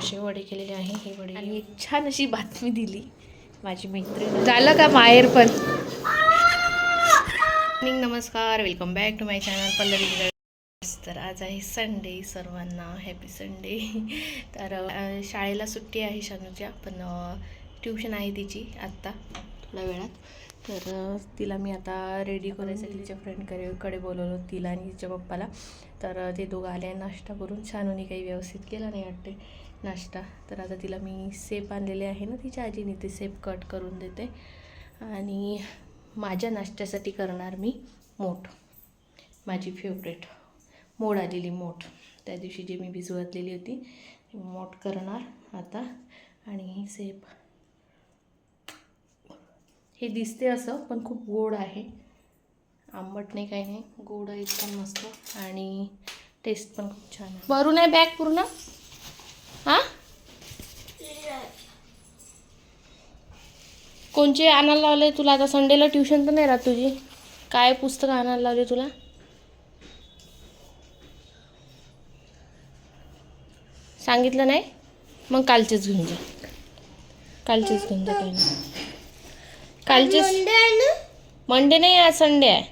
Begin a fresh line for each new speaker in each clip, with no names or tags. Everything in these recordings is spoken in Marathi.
असे वडे केलेले आहे हे वडे. आणि एक छान अशी बातमी दिली माझी मैत्रीण. झालं का माहेर पण? मॉर्निंग नमस्कार. Welcome back to my channel Pallavi तर आज आहे संडे सर्वांना. हॅपी संडे तर शाळेला सुट्टी आहे शानूच्या पण ट्युशन आहे तिची आत्ता थोड्या वेळात. तर तिला मी आता रेडी करायसाठी तिच्या फ्रेंडकडे कडे बोलवलं तिला आणि तिच्या पप्पाला. तर ते दोघं आले नाश्ता करून. शानूने काही व्यवस्थित केला नाही वाटते नाश्ता. तर आता तिला मी सेप आणलेले आहे ना तिच्या आजीने ते सेप कट करून देते. आणि माझ्या नाश्त्यासाठी करणार मी मोठ. माझी फेवरेट मोड आलेली मोठ. त्या दिवशी जी मी भिजवतलेली होती मोठ करणार आता. आणि सेप हे दिसते असं पण खूप गोड आहे. आंबट नाही काही नाही. गोड एकदम मस्त. आणि टेस्ट पण खूप छान आहे. भरून आहे बॅग पूर्ण? हां? कोणचे आणायला लावले तुला? आता संडेला ट्युशन तर नाही राहत तुझी. काय पुस्तकं आणायला लावले तुला? सांगितलं नाही? मग कालचेच घेऊन जा. कालचेच घेऊन जा काही नाही. कालचेच मंडे नाही आज संडे आहे.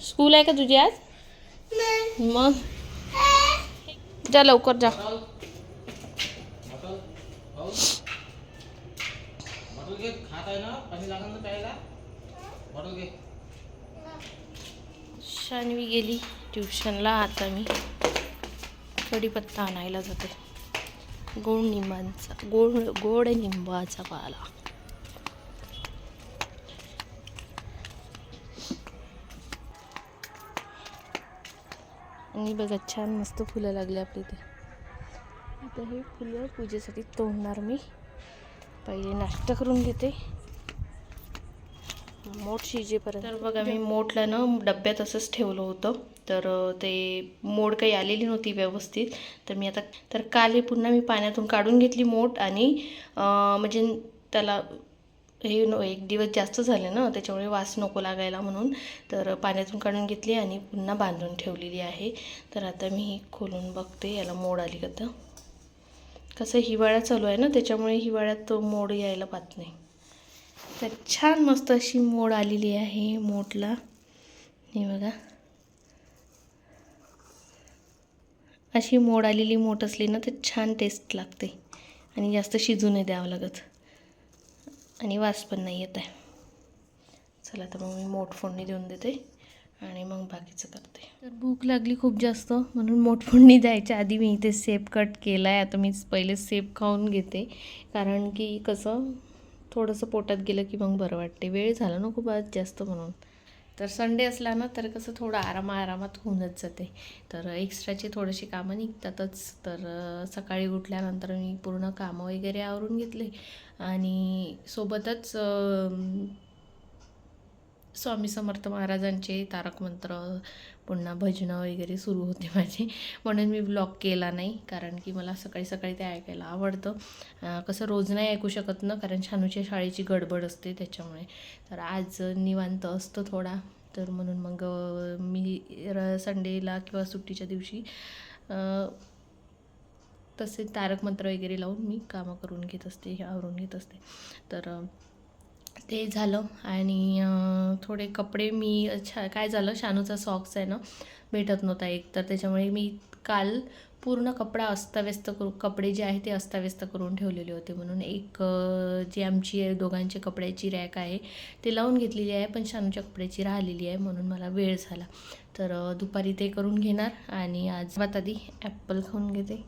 स्कूल आहे का तुझी आज? मग? जा लवकर जा. शानवी गेली ट्युशनला आता मी. कढीपत्ता आणायला जाते. गोड निंबांचा गोड गोड निंबाचा पाला. आणि बघा छान मस्त फुलं लागली आपले इथे. आता हे फुलं पूजेसाठी तोडणार मी. पहिले नाश्ता करून घेते. मोठ शिजेपर्यंत. तर बघा मी मोठला ना डब्यात असंच ठेवलं होतं. तर ते मोड काही आलेली नव्हती व्यवस्थित. तर मी आता तर काल हे पुन्हा मी पाण्यातून काढून घेतली मोठ आणि म्हणजे त्याला हे न एक दिवस जास्त झाले ना त्याच्यामुळे वास नको लागायला म्हणून. तर पाण्यातून काढून घेतली आणि पुन्हा बांधून ठेवलेली आहे. तर आता मी ही खोलून बघते याला मोड आली का तर. कसं हिवाळा चालू आहे ना त्याच्यामुळे हिवाळ्यात तो मोड यायला पाहत नाही. तर छान मस्त अशी मोड आलेली आहे मोठला हे बघा. अशी मोड आलेली मोठ असली ना तर छान टेस्ट लागते. आणि जास्त शिजू नाही द्यावं लागत. आणि वास पण नाही येत आहे. चला तर मग मी मोठ फोडणी देऊन देते आणि मग बाकीचं करते. तर भूक लागली खूप जास्त म्हणून मोठ फोडणी द्यायच्या आधी मी इथे सेप कट केला आहे आता मी पहिले सेप खाऊन घेते. कारण की कसं थोडंसं पोटात गेलं की मग बरं वाटते. वेळ झाला ना खूप आज जास्त म्हणून. तर संडे असला ना तर कसं थोडं आरामा आरामात होऊनच जाते. तर एक्स्ट्राचे थोडेसे कामं निघतातच. तर सकाळी उठल्यानंतर मी पूर्ण कामं वगैरे आवरून घेतले. आणि सोबतच स्वामी समर्थ महाराजांचे तारक मंत्र पुन्हा भजनं वगैरे सुरू होते माझे. म्हणून मी ब्लॉग केला नाही कारण की मला सकाळी सकाळी ते ऐकायला आवडतं. कसं रोज नाही ऐकू शकत ना कारण शानूच्या शाळेची गडबड असते त्याच्यामुळे. तर आज निवांत असतो थोडा. तर म्हणून मग मी र संडेला किंवा सुट्टीच्या दिवशी तसे तारक मंत्र वगैरे लावून मी कामं करून घेत असते हे आवरून घेत असते. तर ते झालं आणि थोडे कपडे मी छा काय झालं शानूचा सॉक्स आहे ना भेटत नव्हता एक तर त्याच्यामुळे मी काल पूर्ण कपडा अस्ताव्यस्त करू कपडे जे आहे ते अस्ताव्यस्त करून ठेवलेले होते म्हणून एक जी आमची दोघांची कपड्याची रॅक आहे ते लावून घेतलेली आहे पण शानूच्या कपड्याची राहिलेली आहे म्हणून मला वेळ झाला. तर दुपारी ते करून घेणार आणि आज भात आधी ॲपल खाऊन घेते.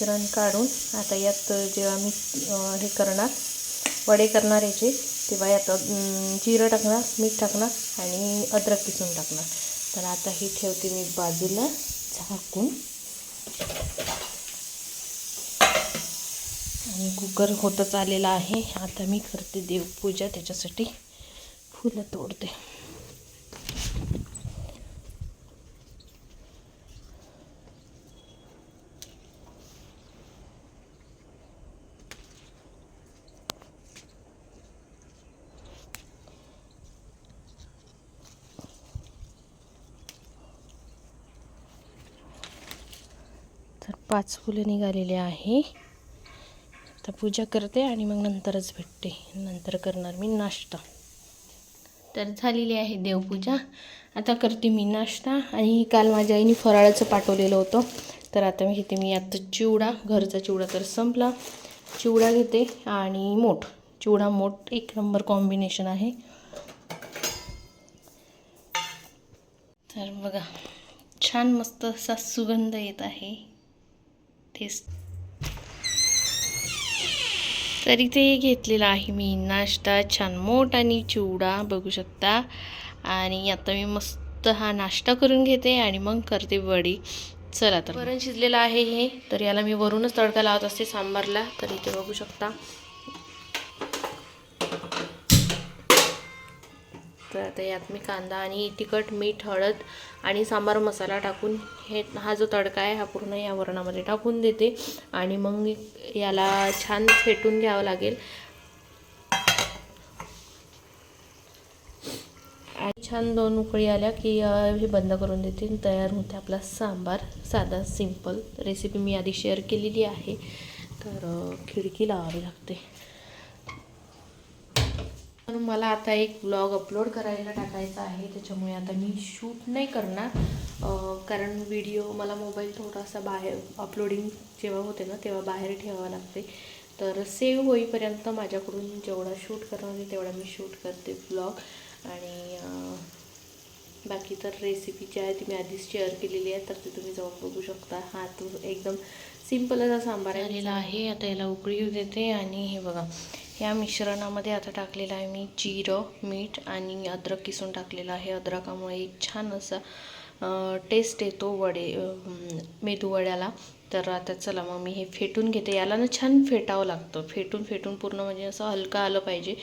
मिश्रण काढून आता यात जेव्हा मी हे करणार वडे करणार याचे तेव्हा यात जिरं टाकणार मीठ टाकणार आणि अद्रक किसून टाकणार. तर आता ही ठेवते मी बाजूला झाकून. आणि कुकर होतच आलेला आहे. आता मी करते देवपूजा त्याच्यासाठी फुलं तोडते. पाच फुलं निघालेले आहे. आता पूजा करते आणि मग नंतरच भेटते. नंतर करणार मी नाश्ता. तर झालेली आहे देवपूजा. आता करते मी नाश्ता आणि काल माझ्या आईने फराळाचं पाठवलेलं होतं. तर आता मी घेते मी आता चिवडा. घरचा चिवडा तर संपला. चिवडा घेते आणि मोठ. चिवडा मोठ एक नंबर कॉम्बिनेशन आहे. तर बघा छान मस्त असा सुगंध येत आहे. टेस्ट तर इथे घेतलेला आहे मी. नाश्ता छान मोठ आणि चिवडा बघू शकता. आणि आता मी मस्त हा नाश्ता करून घेते आणि मग करते वडी. चला तर वरण शिजलेलं आहे हे तर याला मी वरूनच तडका लावत असते सांबारला. तर इथे बघू शकता. तर आता यात मी कांदा आणि तिखट मीठ हळद आणि सांबार मसाला टाकून हे हा जो तडका आहे हा पूर्ण या वरणामध्ये टाकून देते. आणि मग याला छान फेटून घ्यावं लागेल. आणि छान दोन उकळी आल्या की हे बंद करून देते. आणि तयार होते आपला सांबार. साधा सिंपल रेसिपी मी आधी शेअर केलेली आहे. तर खिडकी लावावी लागते. म्हणून मला आता एक ब्लॉग अपलोड करायला टाकायचा आहे. त्याच्यामुळे आता मी शूट नाही करणार. कारण व्हिडिओ मला मोबाईल थोडासा बाहेर अपलोडिंग जेव्हा होते ना तेव्हा बाहेर ठेवावं लागते. तर सेव्ह होईपर्यंत माझ्याकडून जेवढा शूट करणं आहे तेवढा मी शूट करते ब्लॉग आणि बाकी तर रेसिपी जी आहे ती मी आधीच शेअर केलेली आहे तर ती तुम्ही जाऊन बघू शकता. हा तो एकदम सिंपल असा सांबार आलेला आहे. आता याला उकळी देते आणि हे बघा. या मिश्रणामध्ये आता टाकलेलं आहे मी जिरं मीठ आणि अद्रक किसून टाकलेलं आहे. अद्रकामुळे एक छान असा टेस्ट येतो वडे मेदू वड्याला. तर आता चला मग मी हे फेटून घेते. याला ना छान फेटावं लागतं. फेटून फेटून पूर्ण म्हणजे असं हलका आलं पाहिजे.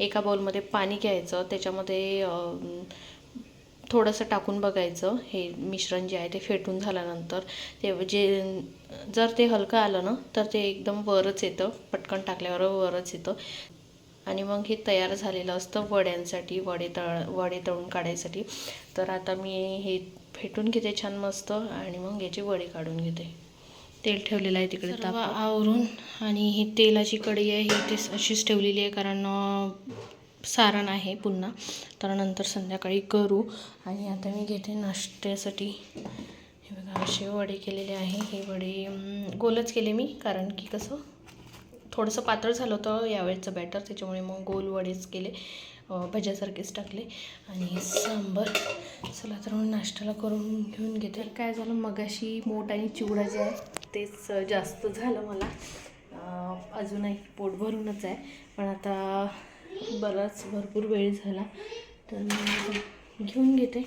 एका बाउलमध्ये पाणी घ्यायचं. त्याच्यामध्ये थोडंसं टाकून बघायचं. हे मिश्रण जे आहे ते फेटून झाल्यानंतर ते जे जर ते हलकं आलं ना तर ते एकदम वरच येतं. पटकन टाकल्यावर वरच येतं. आणि मग हे तयार झालेलं असतं वड्यांसाठी वडे तळ वडे तळून काढायसाठी. तर आता मी हे फेटून घेते छान मस्त आणि मग याचे वडे काढून घेते. तेल ठेवलेलं आहे तिकडे ताप आवरून आणि ही तेलाची कढई आहे ही ते अशीच ठेवलेली आहे कारण सारण आहे पुन्हा. तर नंतर संध्याकाळी करू. आणि आता मी घेते नाश्त्यासाठी. हे बघा असे वडे केलेले आहे. हे वडे गोलच केले मी कारण की कसं थोडंसं पातळ झालं होतं यावेळेचं बॅटर त्याच्यामुळे मग गोल वडेच केले भज्यासारखेच टाकले. आणि सांबर. चला तर मग नाश्त्याला करून घेऊन घेते. काय झालं मगाशी मोठ आणि चिवडा जे आहे तेच जास्त झालं मला. अजूनही पोट भरूनच आहे. पण आता बराच भरपूर वेळ झाला. तर मी घेऊन घेते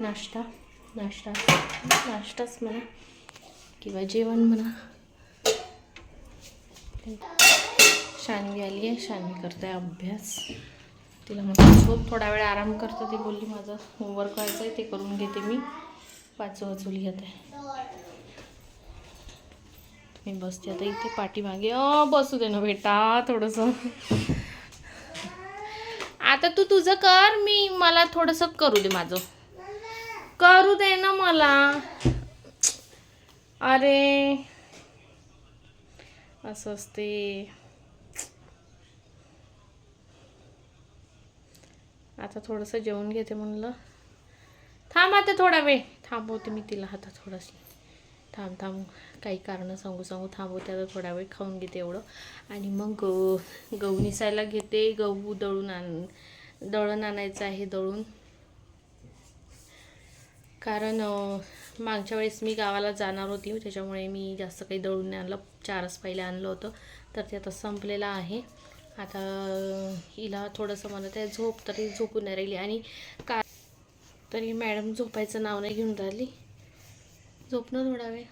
नाश्ता. नाश्ता. नाश्ताच म्हणा किंवा जेवण म्हणा. शानवी आली आहे. शानवी करते अभ्यास. तिला म्हटलं झोप थोडा वेळ आराम करतो ती बोलली माझं होमवर्क व्हायचं आहे ते करून घेते मी. पाच घेत घेते मी बसते आता इथे पाठीमागे. अ बसू दे ना बेटा थोडंसं. आता तू तुझं कर मी मला थोडंसं करू दे माझं. करू दे ना मला. अरे. असं असते. आता थोडंसं जेवण घेते म्हणलं. थांब आता थोडा वेळ. थांबवते मी तिला आता थोडंसं थांब थांब काही कारणं सांगू सांगू थांबवते आता थोडा वेळ खाऊन घेते एवढं. आणि मग गहू गहू निसायला घेते. गहू दळून आण दळण आणायचं आहे दळून. कारण मागच्या वेळेस मी गावाला जाणार होती त्याच्यामुळे मी जास्त काही दळून नाही आणलं चारच पहिले आणलं होतं. तर ते आता संपलेलं आहे. आता हिला थोडंसं म्हणत आहे झोप तरी झोपून नाही राहिली. आणि का तरी मॅडम झोपायचं नाव नाही घेऊन राहिली. झोपणं थोडावे थोडा वेळ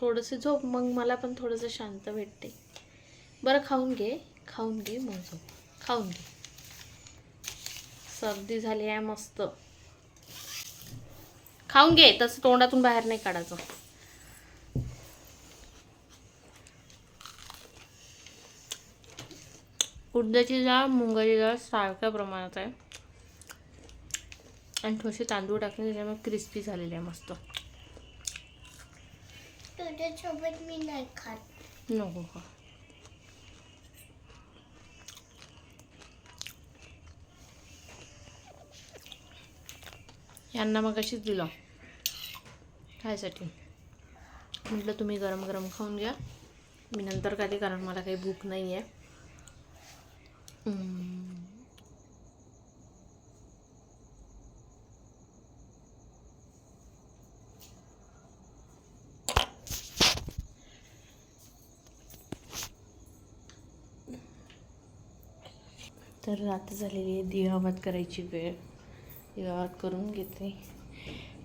थोडंसं झोप मग मला पण थोडंसं शांत भेटते. बरं खाऊन घे. खाऊन घे मग झोप. खाऊन घे. सर्दी झाली आहे मस्त. खाऊन घे तसं तोंडातून बाहेर नाही काढायचं. उडदाची डाळ मुंगाची डाळ सारख्या प्रमाणात आहे. आणि थोडेसे तांदूळ टाकले त्याच्यामुळे क्रिस्पी झालेले आहे मस्त.
तुझ्यासोबत मी नाही खात.
नको का यांना मग अशीच दिलं. खायसाठी. म्हटलं तुम्ही गरम गरम खाऊन घ्या. मी नंतर खाते कारण मला काही भूक नाही आहे तर रात्र झालेली आहे. दिवाबत करायची वेळ. दिवावत करून घेते.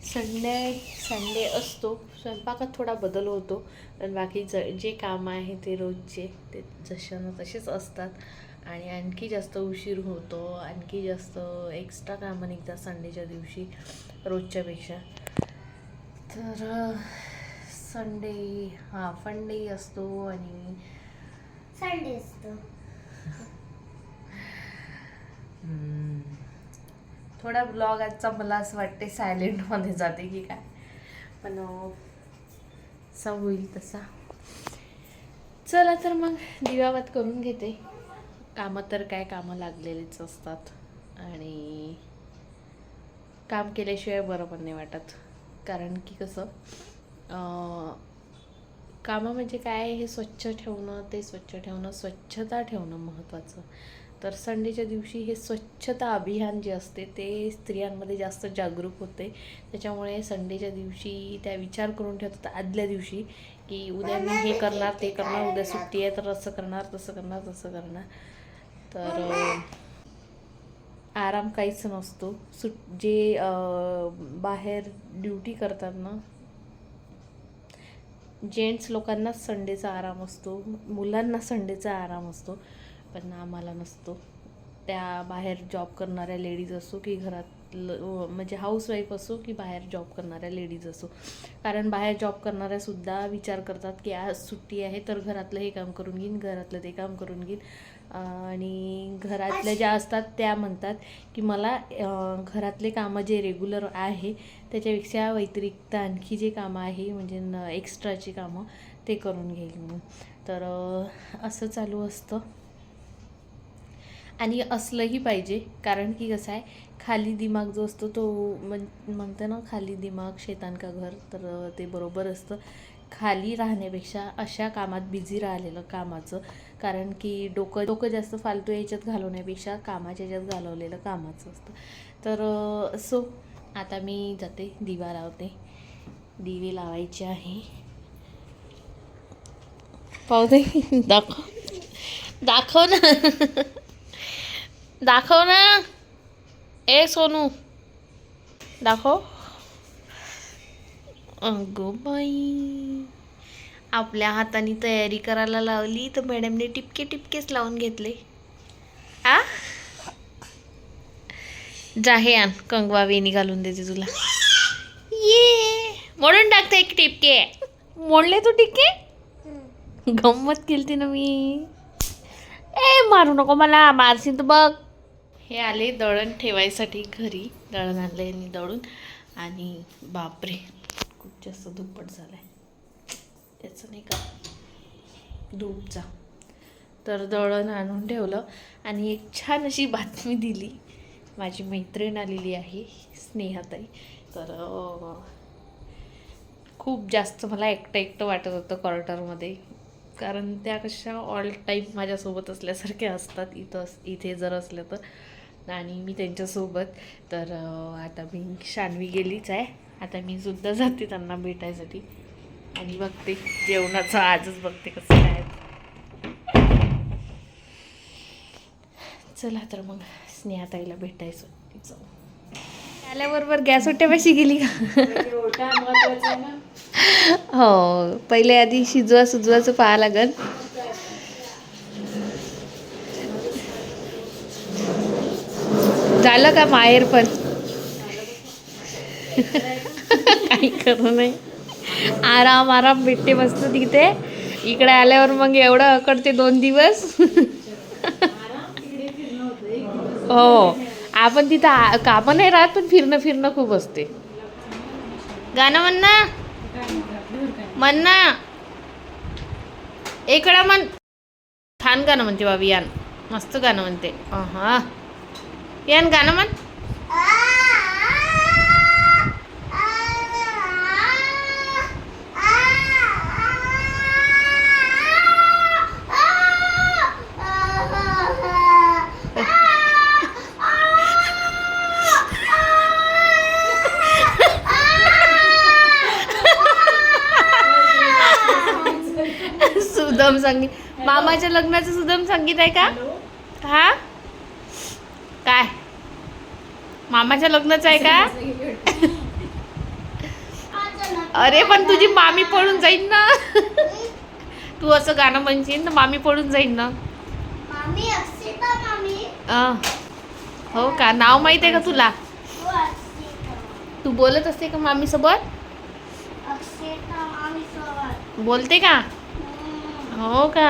संडे संडे असतो. स्वयंपाकात थोडा बदल होतो. पण बाकी ज जे काम आहे ते रोजचे ते जशानं तसेच असतात. आणि आणखी जास्त उशीर होतो. आणखी जास्त एक्स्ट्रा कामं निघतात संडेच्या दिवशी रोजच्यापेक्षा तर संडे हा फंडे असतो आणि
संडे असतो.
थोडा ब्लॉग आजचा मला असं वाटते सायलेंटमध्ये जाते की काय. पण असा होईल तसा. चला तर मग दिवावत करून घेते. कामं तर काय कामं लागलेलीच असतात. आणि काम केल्याशिवाय बरं पण नाही वाटत. कारण की कसं कामं म्हणजे काय हे स्वच्छ ठेवणं ते स्वच्छ ठेवणं स्वच्छता ठेवणं महत्त्वाचं तर संडेच्या दिवशी हे स्वच्छता अभियान जे असते ते स्त्रियांमध्ये जास्त जागरूक होते. त्याच्यामुळे संडेच्या दिवशी त्या विचार करून ठेवतात. आदल्या दिवशी की उद्या मी हे करणार ते करणार उद्या सुट्टी आहे तर असं करणार तसं करणार तसं करणार. तर आराम काहीच नसतो. सुट जे बाहेर ड्युटी करतात ना जेंट्स लोकांना संडेचा आराम असतो. मुलांना संडेचा आराम असतो. पण आम्हाला नसतो. त्या बाहेर जॉब करणाऱ्या लेडीज असो की घरात घरातलं म्हणजे हाऊसवाईफ असो की बाहेर जॉब करणाऱ्या लेडीज असो. कारण बाहेर जॉब करणाऱ्यासुद्धा विचार करतात की आज सुट्टी आहे तर घरातलं हे काम करून घेईन घरातलं ते काम करून घेईन. आणि घरातल्या ज्या असतात त्या म्हणतात की मला घरातले कामं जे रेग्युलर आहे त्याच्यापेक्षा व्यतिरिक्त आणखी जे कामं आहे म्हणजे न एक्स्ट्राची कामं ते करून घेईल म्हणून. तर असं चालू असतं. आणि असलंही पाहिजे. कारण की कसं आहे खाली दिमाग जो असतो तो म्हण म्हणतं ना खाली दिमाग शेतान का घर तर ते बरोबर असतं. खाली राहण्यापेक्षा अशा कामात बिझी राहिलेलं कामाचं. कारण की डोकं डोकं जास्त फालतू याच्यात घालवण्यापेक्षा कामाच्या याच्यात घालवलेलं कामाचं असतं. तर सो आता मी जाते. दिवा लावते. दिवे लावायचे आहे. पाहू दे. दाखव. दाखव ना. दाखव ना. ए सोनू. दाखव. अगो बाई. आपल्या हाताने तयारी करायला लावली तर मॅडमने टिपके टिपकेच लावून घेतले. आ? जा हे आण कंगवा वेणी घालून देते तुला. ये. मोडून टाकते एक टिपके. मोडले तू टिपके? गंमत केलती ना मी. ए मारू नको मला. मारशील तर बघ. हे आले दळण ठेवायसाठी घरी दळण आणलं यांनी दळून. आणि बापरे खूप जास्त दुप्पट झालं आहे त्याचं नाही का? धूपचा तर दळण आणून ठेवलं आणि एक छान अशी बातमी दिली. माझी मैत्रीण आलेली आहे स्नेहाताई. तर खूप जास्त मला एकटं एकटं वाटत होतं क्वार्टरमध्ये कारण त्या कशा ऑल टाईम माझ्यासोबत असल्यासारख्या असतात इथं अस- इथे जर असल्या तर. आणि मी त्यांच्यासोबत. तर आता मी शानवी गेलीच आहे. आता मी सुद्धा जाते त्यांना भेटायसाठी. आणि बघते जेवणाचं आजच बघते कसं काय. चला तर मग स्नेहाताईला भेटायचं. तिचं आल्याबरोबर गॅस ओट्यापाशी गेली का? हो पहिले आधी शिजवा सुजवाचं पाहा लागल. झालं का माहेर पण? काही करू नाही आराम आराम भेटते मस्त तिथे. इकडे आल्यावर मग एवढं अकडते दोन दिवस. हो. आपण तिथं आ- नाही राहत पण फिरणं फिरणं खूप असते. गाणं म्हण ना. इकडं म्हण. छान गाणं म्हणते बाबी यान. मस्त गाणं म्हणते. हां यान गाणं म्हण सुदम संगीत. मामाच्या लग्नाचं सुदम संगीत आहे का? हा काय मामाच्या लग्नाचं आहे का? अरे पण तुझी मामी पळून जाईन ना. तू असं गाणं म्हणशील तर मामी पळून जाईन ना. हो का? नाव माहीत आहे का तुला?
हो
तू बोलत असते का मामी सोबत बोलते का. हो का?